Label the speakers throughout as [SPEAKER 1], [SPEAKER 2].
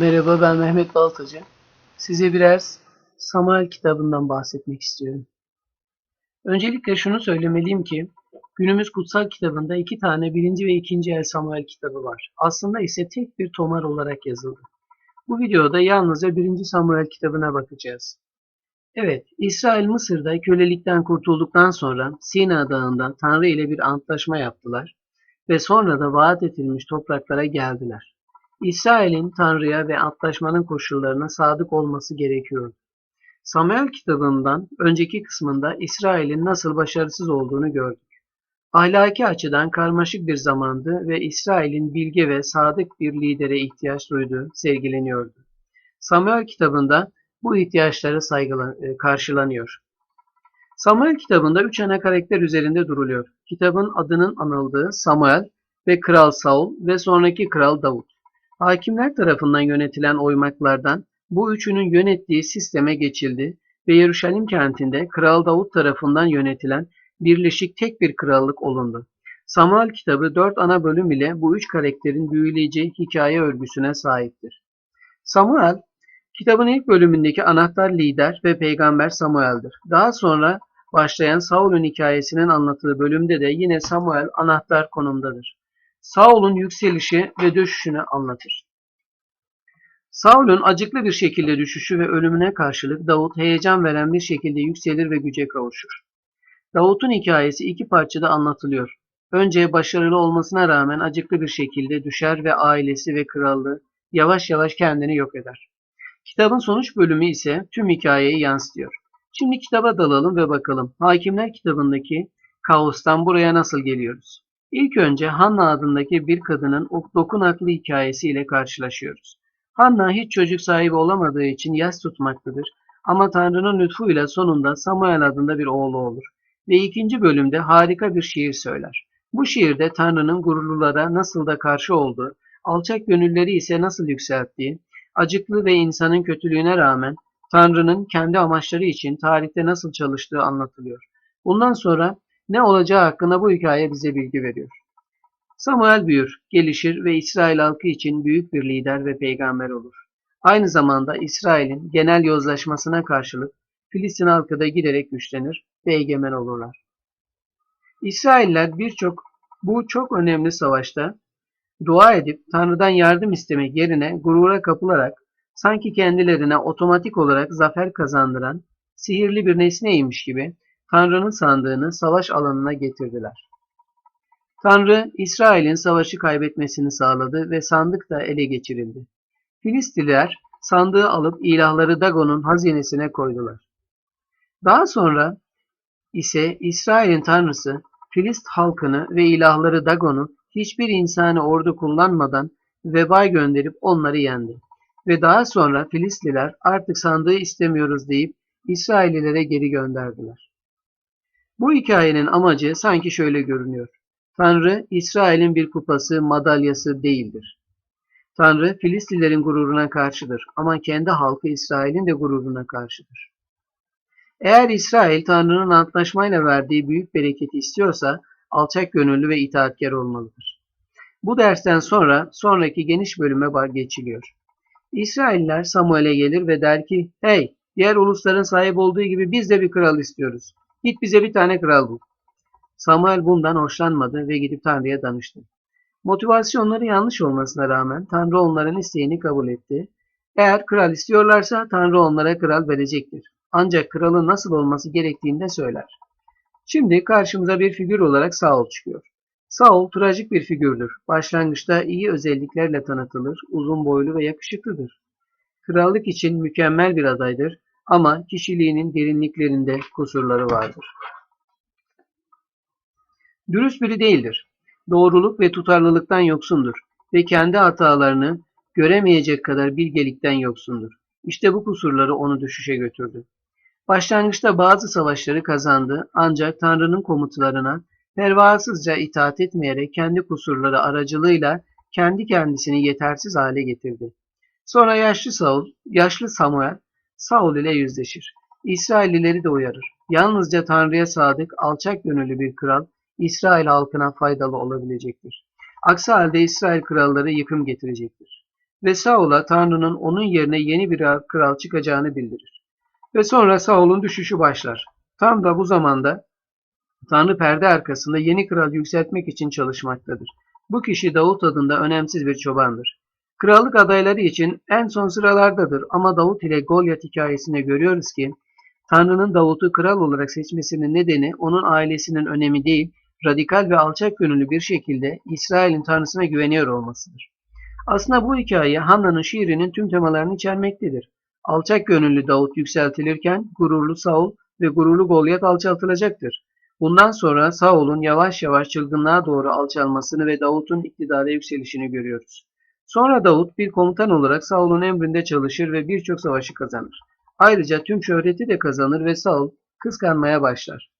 [SPEAKER 1] Merhaba ben Mehmet Baltacı. Size birer Samuel kitabından bahsetmek istiyorum. Öncelikle şunu söylemeliyim ki günümüz kutsal kitabında iki tane birinci ve ikinci el Samuel kitabı var. Aslında ise tek bir tomar olarak yazıldı. Bu videoda yalnızca birinci Samuel kitabına bakacağız. Evet, İsrail Mısır'da kölelikten kurtulduktan sonra Sina Dağı'nda Tanrı ile bir antlaşma yaptılar ve sonra da vaat edilmiş topraklara geldiler. İsrail'in Tanrı'ya ve antlaşmanın koşullarına sadık olması gerekiyordu. Samuel kitabından önceki kısmında İsrail'in nasıl başarısız olduğunu gördük. Ahlaki açıdan karmaşık bir zamandı ve İsrail'in bilge ve sadık bir lidere ihtiyaç duyduğu sergileniyordu. Samuel kitabında bu ihtiyaçları saygılan, e, karşılanıyor. Samuel kitabında üç ana karakter üzerinde duruluyor. Kitabın adının anıldığı Samuel ve Kral Saul ve sonraki Kral Davut. Hakimler tarafından yönetilen oymaklardan bu üçünün yönettiği sisteme geçildi ve Yeruşalim kentinde Kral Davut tarafından yönetilen birleşik tek bir krallık olundu. Samuel kitabı dört ana bölüm ile bu üç karakterin büyüleyici hikaye örgüsüne sahiptir. Samuel, kitabın ilk bölümündeki anahtar lider ve peygamber Samuel'dir. Daha sonra başlayan Saul'un hikayesinin anlatıldığı bölümde de yine Samuel anahtar konumdadır. Saul'un yükselişi ve düşüşünü anlatır. Saul'un acıklı bir şekilde düşüşü ve ölümüne karşılık Davut heyecan veren bir şekilde yükselir ve güce kavuşur. Davut'un hikayesi iki parçada anlatılıyor. Önce başarılı olmasına rağmen acıklı bir şekilde düşer ve ailesi ve krallığı yavaş yavaş kendini yok eder. Kitabın sonuç bölümü ise tüm hikayeyi yansıtıyor. Şimdi kitaba dalalım ve bakalım. Hakimler kitabındaki kaostan buraya nasıl geliyoruz? İlk önce Hanna adındaki bir kadının dokunaklı hikayesiyle karşılaşıyoruz. Hanna hiç çocuk sahibi olamadığı için yas tutmaktadır ama Tanrı'nın lütfuyla sonunda Samuel adında bir oğlu olur ve ikinci bölümde harika bir şiir söyler. Bu şiirde Tanrı'nın gururlulara nasıl da karşı olduğu, alçak gönülleri ise nasıl yükselttiği, acıklı ve insanın kötülüğüne rağmen Tanrı'nın kendi amaçları için tarihte nasıl çalıştığı anlatılıyor. Bundan sonra ne olacağı hakkında bu hikaye bize bilgi veriyor. Samuel büyür, gelişir ve İsrail halkı için büyük bir lider ve peygamber olur. Aynı zamanda İsrail'in genel yozlaşmasına karşılık Filistin halkı da giderek güçlenir ve egemen olurlar. İsrailler birçok bu çok önemli savaşta dua edip Tanrı'dan yardım istemek yerine gurura kapılarak sanki kendilerine otomatik olarak zafer kazandıran sihirli bir nesneymiş gibi Tanrı'nın sandığını savaş alanına getirdiler. Tanrı, İsrail'in savaşı kaybetmesini sağladı ve sandık da ele geçirildi. Filistliler sandığı alıp ilahları Dagon'un hazinesine koydular. Daha sonra ise İsrail'in tanrısı Filist halkını ve ilahları Dagon'u hiçbir insani ordu kullanmadan veba gönderip onları yendi. Ve daha sonra Filistliler artık sandığı istemiyoruz deyip İsraillilere geri gönderdiler. Bu hikayenin amacı sanki şöyle görünüyor. Tanrı, İsrail'in bir kupası, madalyası değildir. Tanrı, Filistlilerin gururuna karşıdır ama kendi halkı İsrail'in de gururuna karşıdır. Eğer İsrail, Tanrı'nın antlaşmayla verdiği büyük bereketi istiyorsa, alçak gönüllü ve itaatkar olmalıdır. Bu dersten sonra, sonraki geniş bölüme geçiliyor. İsrailler Samuel'e gelir ve der ki, hey, diğer ulusların sahip olduğu gibi biz de bir kral istiyoruz. Git bize bir tane kral bul. Samuel bundan hoşlanmadı ve gidip Tanrı'ya danıştı. Motivasyonları yanlış olmasına rağmen Tanrı onların isteğini kabul etti. Eğer kral istiyorlarsa Tanrı onlara kral verecektir. Ancak kralın nasıl olması gerektiğini de söyler. Şimdi karşımıza bir figür olarak Saul çıkıyor. Saul trajik bir figürdür. Başlangıçta iyi özelliklerle tanıtılır, uzun boylu ve yakışıklıdır. Krallık için mükemmel bir adaydır ama kişiliğinin derinliklerinde kusurları vardır. Dürüst biri değildir. Doğruluk ve tutarlılıktan yoksundur ve kendi hatalarını göremeyecek kadar bilgelikten yoksundur. İşte bu kusurları onu düşüşe götürdü. Başlangıçta bazı savaşları kazandı ancak Tanrı'nın komutlarına pervasızca itaat etmeyerek kendi kusurları aracılığıyla kendi kendisini yetersiz hale getirdi. Sonra yaşlı Saul, yaşlı Samuel Saul ile yüzleşir. İsraillileri de uyarır. Yalnızca Tanrı'ya sadık, alçak gönüllü bir kral İsrail halkına faydalı olabilecektir. Aksi halde İsrail kralları yıkım getirecektir. ve Saul'a Tanrı'nın onun yerine yeni bir kral çıkacağını bildirir. Ve sonra Saul'un düşüşü başlar. Tam da bu zamanda Tanrı perde arkasında yeni kral yükseltmek için çalışmaktadır. Bu kişi Davut adında önemsiz bir çobandır. Krallık adayları için en son sıralardadır ama Davut ile Golyat hikayesinde görüyoruz ki Tanrı'nın Davut'u kral olarak seçmesinin nedeni onun ailesinin önemi değil, radikal ve alçak gönüllü bir şekilde İsrail'in Tanrısına güveniyor olmasıdır. Aslında bu hikaye Hanna'nın şiirinin tüm temalarını içermektedir. Alçak gönüllü Davut yükseltilirken gururlu Saul ve gururlu Golyat alçaltılacaktır. Bundan sonra Saul'un yavaş yavaş çılgınlığa doğru alçalmasını ve Davut'un iktidara yükselişini görüyoruz. Sonra Davut bir komutan olarak Saul'un emrinde çalışır ve birçok savaşı kazanır. Ayrıca tüm şöhreti de kazanır ve Saul kıskanmaya başlar.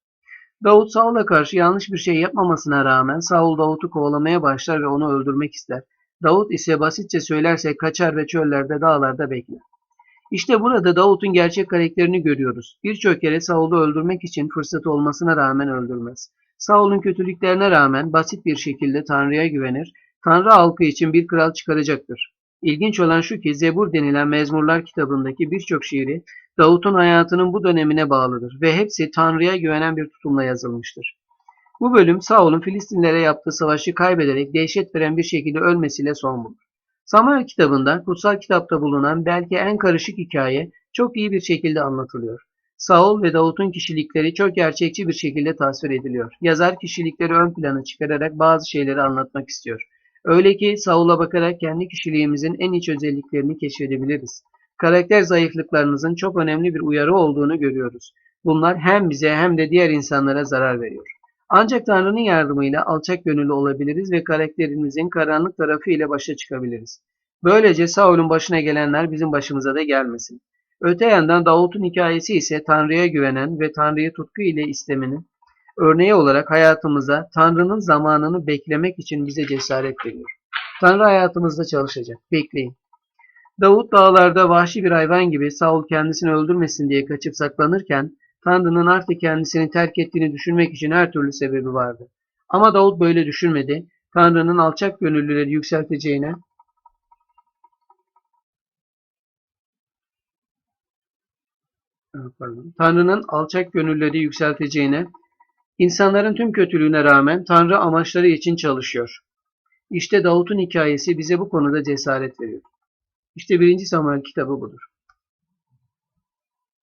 [SPEAKER 1] Davut Saul'a karşı yanlış bir şey yapmamasına rağmen Saul Davut'u kovalamaya başlar ve onu öldürmek ister. Davut ise basitçe söylersek kaçar ve çöllerde dağlarda bekler. İşte burada Davut'un gerçek karakterini görüyoruz. Birçok kere Saul'u öldürmek için fırsatı olmasına rağmen öldürmez. Saul'un kötülüklerine rağmen basit bir şekilde Tanrı'ya güvenir, Tanrı halkı için bir kral çıkaracaktır. İlginç olan şu ki Zebur denilen Mezmurlar kitabındaki birçok şiiri Davut'un hayatının bu dönemine bağlıdır ve hepsi Tanrı'ya güvenen bir tutumla yazılmıştır. Bu bölüm Saul'un Filistinlere yaptığı savaşı kaybederek dehşet veren bir şekilde ölmesiyle son bulur. Samuel kitabında kutsal kitapta bulunan belki en karışık hikaye çok iyi bir şekilde anlatılıyor. Saul ve Davut'un kişilikleri çok gerçekçi bir şekilde tasvir ediliyor. Yazar kişilikleri ön plana çıkararak bazı şeyleri anlatmak istiyor. Öyle ki Saul'a bakarak kendi kişiliğimizin en iç özelliklerini keşfedebiliriz. Karakter zayıflıklarımızın çok önemli bir uyarı olduğunu görüyoruz. Bunlar hem bize hem de diğer insanlara zarar veriyor. Ancak Tanrı'nın yardımıyla alçak gönüllü olabiliriz ve karakterimizin karanlık tarafı ile başa çıkabiliriz. Böylece Saul'un başına gelenler bizim başımıza da gelmesin. Öte yandan Davut'un hikayesi ise Tanrı'ya güvenen ve Tanrı'yı tutku ile istemenin örneği olarak hayatımıza Tanrı'nın zamanını beklemek için bize cesaret veriyor. Tanrı hayatımızda çalışacak. Bekleyin. Davut dağlarda vahşi bir hayvan gibi Saul kendisini öldürmesin diye kaçıp saklanırken Tanrı'nın artık kendisini terk ettiğini düşünmek için her türlü sebebi vardı. Ama Davut böyle düşünmedi. Tanrı'nın alçak gönüllüleri yükselteceğine. Tanrı'nın alçak gönülleri yükselteceğine, insanların tüm kötülüğüne rağmen Tanrı amaçları için çalışıyor. İşte Davut'un hikayesi bize bu konuda cesaret veriyor. İşte birinci Samuel kitabı budur.